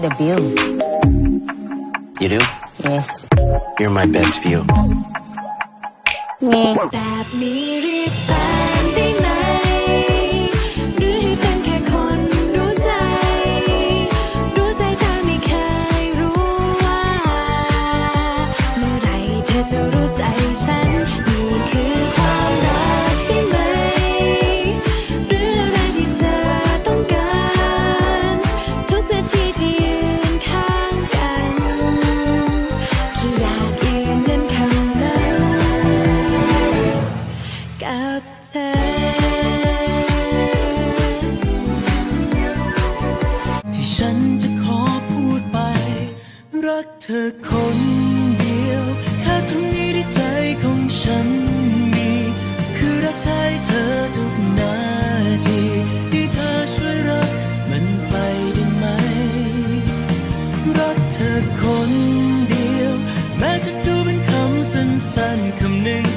the view. You do? Yes. You're my best view. นี่ กับเธอ ที่ฉันจะขอพูดไป รักเธอคนเดียว แค่ตรงนี้ที่ใจของฉันมี คือรักแท้เธอทุกนาทีที่เธอช่วยรักมันไปได้ไหม รักเธอคนเดียว แม้จะดูเป็นคำสั้นๆคำหนึ่ง